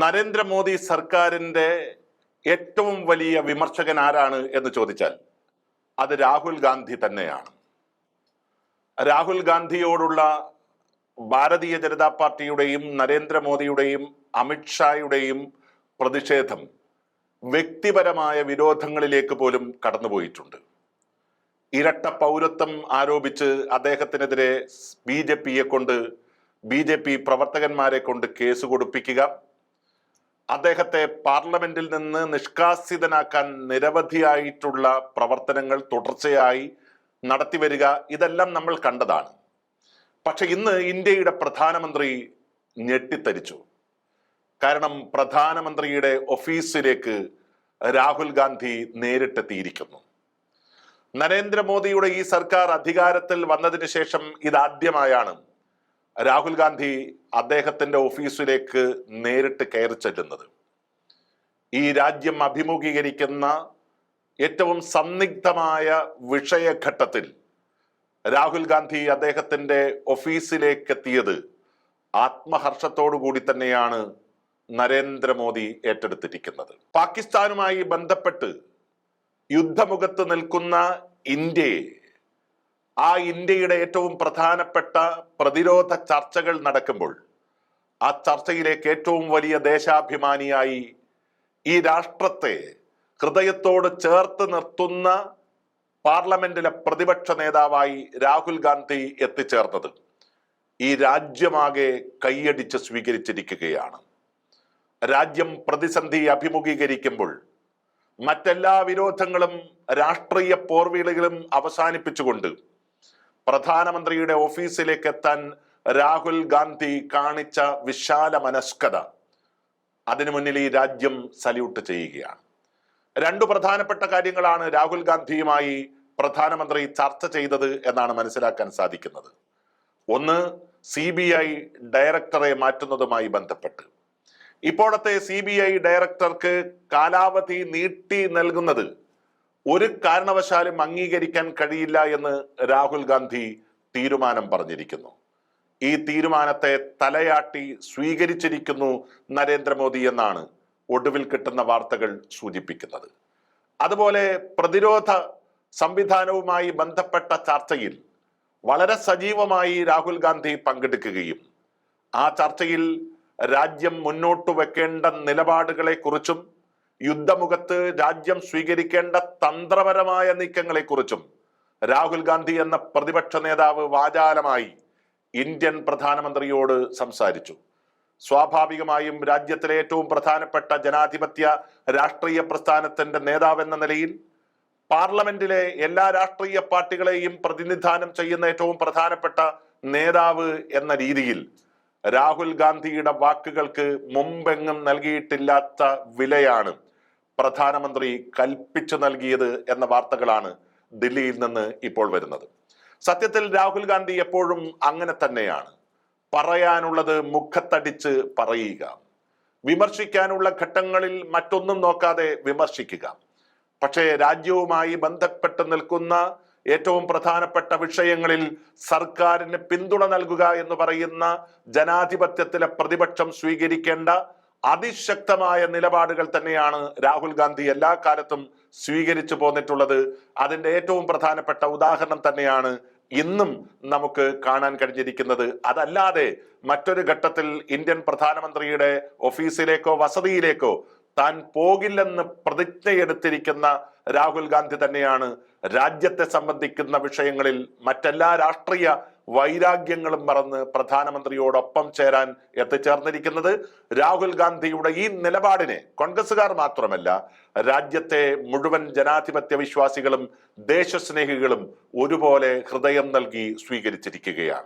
നരേന്ദ്രമോദി സർക്കാരിന്റെ ഏറ്റവും വലിയ വിമർശകൻ ആരാണ് എന്ന് ചോദിച്ചാൽ അത് രാഹുൽ ഗാന്ധി തന്നെയാണ്. രാഹുൽ ഗാന്ധിയോടുള്ള ഭാരതീയ ജനതാ പാർട്ടിയുടെയും നരേന്ദ്രമോദിയുടെയും അമിത്ഷായുടെയും പ്രതിഷേധം വ്യക്തിപരമായ വിരോധങ്ങളിലേക്ക് പോലും കടന്നുപോയിട്ടുണ്ട്. ഇരട്ട പൗരത്വം ആരോപിച്ച് അദ്ദേഹത്തിനെതിരെ ബി ജെ പിയെ കൊണ്ട് ബി ജെ പി പ്രവർത്തകന്മാരെ കൊണ്ട് കേസ് കൊടുപ്പിക്കുക അദ്ദേഹത്തെ പാർലമെന്റിൽ നിന്ന് നിഷ്കാസിതനാക്കാൻ നിരവധിയായിട്ടുള്ള പ്രവർത്തനങ്ങൾ തുടർച്ചയായി നടത്തിവരിക ഇതെല്ലാം നമ്മൾ കണ്ടതാണ്. പക്ഷെ ഇന്ന് ഇന്ത്യയുടെ പ്രധാനമന്ത്രി ഞെട്ടിത്തരിച്ചു. കാരണം പ്രധാനമന്ത്രിയുടെ ഓഫീസിലേക്ക് രാഹുൽ ഗാന്ധി നേരിട്ടെത്തിയിരിക്കുന്നു. നരേന്ദ്രമോദിയുടെ ഈ സർക്കാർ അധികാരത്തിൽ വന്നതിന് ശേഷം ഇതാദ്യമായാണ് രാഹുൽ ഗാന്ധി അദ്ദേഹത്തിന്റെ ഓഫീസിലേക്ക് നേരിട്ട് കയറി ചെല്ലുന്നത്. ഈ രാജ്യം അഭിമുഖീകരിക്കുന്ന ഏറ്റവും സന്നിഗ്ധമായ വിഷയഘട്ടത്തിൽ രാഹുൽ ഗാന്ധി അദ്ദേഹത്തിന്റെ ഓഫീസിലേക്ക് എത്തിയത് ആത്മഹർഷത്തോടു കൂടി തന്നെയാണ് നരേന്ദ്രമോദി ഏറ്റെടുത്തിരിക്കുന്നത്. പാകിസ്ഥാനുമായി ബന്ധപ്പെട്ട് യുദ്ധമുഖത്ത് നിൽക്കുന്ന ഇന്ത്യയെ ആ ഇന്ത്യയുടെ ഏറ്റവും പ്രധാനപ്പെട്ട പ്രതിരോധ ചർച്ചകൾ നടക്കുമ്പോൾ ആ ചർച്ചയിലേക്ക് ഏറ്റവും വലിയ ദേശാഭിമാനിയായി ഈ രാഷ്ട്രത്തെ ഹൃദയത്തോട് ചേർത്ത് നിർത്തുന്ന പാർലമെന്റിലെ പ്രതിപക്ഷ നേതാവായി രാഹുൽ ഗാന്ധി എത്തിച്ചേർന്നത് ഈ രാജ്യമാകെ കൈയടിച്ച് സ്വീകരിച്ചിരിക്കുകയാണ്. രാജ്യം പ്രതിസന്ധി അഭിമുഖീകരിക്കുമ്പോൾ മറ്റെല്ലാ വിരോധങ്ങളും രാഷ്ട്രീയ പോർവീളികളും അവസാനിപ്പിച്ചുകൊണ്ട് പ്രധാനമന്ത്രിയുടെ ഓഫീസിലേക്ക് എത്താൻ രാഹുൽ ഗാന്ധി കാണിച്ച വിശാല മനസ്കത. അതിനു മുന്നിൽ ഈ രാജ്യം സല്യൂട്ട് ചെയ്യുകയാണ്. രണ്ടു പ്രധാനപ്പെട്ട കാര്യങ്ങളാണ് രാഹുൽ ഗാന്ധിയുമായി പ്രധാനമന്ത്രി ചർച്ച ചെയ്തത് എന്നാണ് മനസ്സിലാക്കാൻ സാധിക്കുന്നത്. ഒന്ന് സി ബി ഐ ഡയറക്ടറെ മാറ്റുന്നതുമായി ബന്ധപ്പെട്ട്. ഇപ്പോഴത്തെ സി ബി ഐ ഡയറക്ടർക്ക് കാലാവധി നീട്ടി നൽകുന്നത് ഒരു കാരണവശാലും അംഗീകരിക്കാൻ കഴിയില്ല എന്ന് രാഹുൽ ഗാന്ധി തീരുമാനം പറഞ്ഞിരിക്കുന്നു. ഈ തീരുമാനത്തെ തലയാട്ടി സ്വീകരിച്ചിരിക്കുന്നു നരേന്ദ്രമോദി എന്നാണ് ഒടുവിൽ കിട്ടുന്ന വാർത്തകൾ സൂചിപ്പിക്കുന്നത്. അതുപോലെ പ്രതിരോധ സംവിധാനവുമായി ബന്ധപ്പെട്ട ചർച്ചയിൽ വളരെ സജീവമായി രാഹുൽ ഗാന്ധി പങ്കെടുക്കുകയും ആ ചർച്ചയിൽ രാജ്യം മുന്നോട്ട് വെക്കേണ്ട നിലപാടുകളെ കുറിച്ചും യുദ്ധമുഖത്ത് രാജ്യം സ്വീകരിക്കേണ്ട തന്ത്രപരമായ നീക്കങ്ങളെ കുറിച്ചും രാഹുൽ ഗാന്ധി എന്ന പ്രതിപക്ഷ നേതാവ് വാചാലമായി ഇന്ത്യൻ പ്രധാനമന്ത്രിയോട് സംസാരിച്ചു. സ്വാഭാവികമായും രാജ്യത്തിലെ ഏറ്റവും പ്രധാനപ്പെട്ട ജനാധിപത്യ രാഷ്ട്രീയ പ്രസ്ഥാനത്തിന്റെ നേതാവ് എന്ന നിലയിൽ പാർലമെന്റിലെ എല്ലാ രാഷ്ട്രീയ പാർട്ടികളെയും പ്രതിനിധാനം ചെയ്യുന്ന ഏറ്റവും പ്രധാനപ്പെട്ട നേതാവ് എന്ന രീതിയിൽ രാഹുൽ ഗാന്ധിയുടെ വാക്കുകൾക്ക് മുമ്പെങ്ങും നൽകിയിട്ടില്ലാത്ത വിലയാണ്. പ്രധാനമന്ത്രി കൽപ്പിച്ചു നൽകിയത് എന്ന വാർത്തകളാണ് ദില്ലിയിൽ നിന്ന് ഇപ്പോൾ വരുന്നത്. സത്യത്തിൽ രാഹുൽ ഗാന്ധി എപ്പോഴും അങ്ങനെ തന്നെയാണ്. പറയാനുള്ളത് മുഖത്തടിച്ച് പറയുക. വിമർശിക്കാനുള്ള ഘട്ടങ്ങളിൽ മറ്റൊന്നും നോക്കാതെ വിമർശിക്കുക. പക്ഷേ രാജ്യവുമായി ബന്ധപ്പെട്ട് നിൽക്കുന്ന ഏറ്റവും പ്രധാനപ്പെട്ട വിഷയങ്ങളിൽ സർക്കാരിന് പിന്തുണ നൽകുക എന്ന് പറയുന്ന ജനാധിപത്യത്തിലെ പ്രതിപക്ഷം സ്വീകരിക്കേണ്ട അതിശക്തമായ നിലപാടുകൾ തന്നെയാണ് രാഹുൽ ഗാന്ധി എല്ലാ കാലത്തും സ്വീകരിച്ചു പോന്നിട്ടുള്ളത്. അതിന്റെ ഏറ്റവും പ്രധാനപ്പെട്ട ഉദാഹരണം തന്നെയാണ് ഇന്നും നമുക്ക് കാണാൻ കഴിഞ്ഞിരിക്കുന്നത്. അതല്ലാതെ മറ്റൊരു ഘട്ടത്തിൽ ഇന്ത്യൻ പ്രധാനമന്ത്രിയുടെ ഓഫീസിലേക്കോ വസതിയിലേക്കോ താൻ പോകില്ലെന്ന് പ്രതിജ്ഞയെടുത്തിരിക്കുന്ന രാഹുൽ ഗാന്ധി തന്നെയാണ് രാജ്യത്തെ സംബന്ധിക്കുന്ന വിഷയങ്ങളിൽ മറ്റെല്ലാ രാഷ്ട്രീയ വൈരാഗ്യങ്ങളും മറന്ന് പ്രധാനമന്ത്രിയോടൊപ്പം ചേരാൻ എത്തിച്ചേർന്നിരിക്കുന്നത് രാഹുൽ ഗാന്ധിയുടെ ഈ നിലപാടിനെ കോൺഗ്രസുകാർ മാത്രമല്ല രാജ്യത്തെ മുഴുവൻ ജനാധിപത്യ വിശ്വാസികളും ദേശസ്നേഹികളും ഒരുപോലെ ഹൃദയം നൽകി സ്വീകരിച്ചിരിക്കുകയാണ്.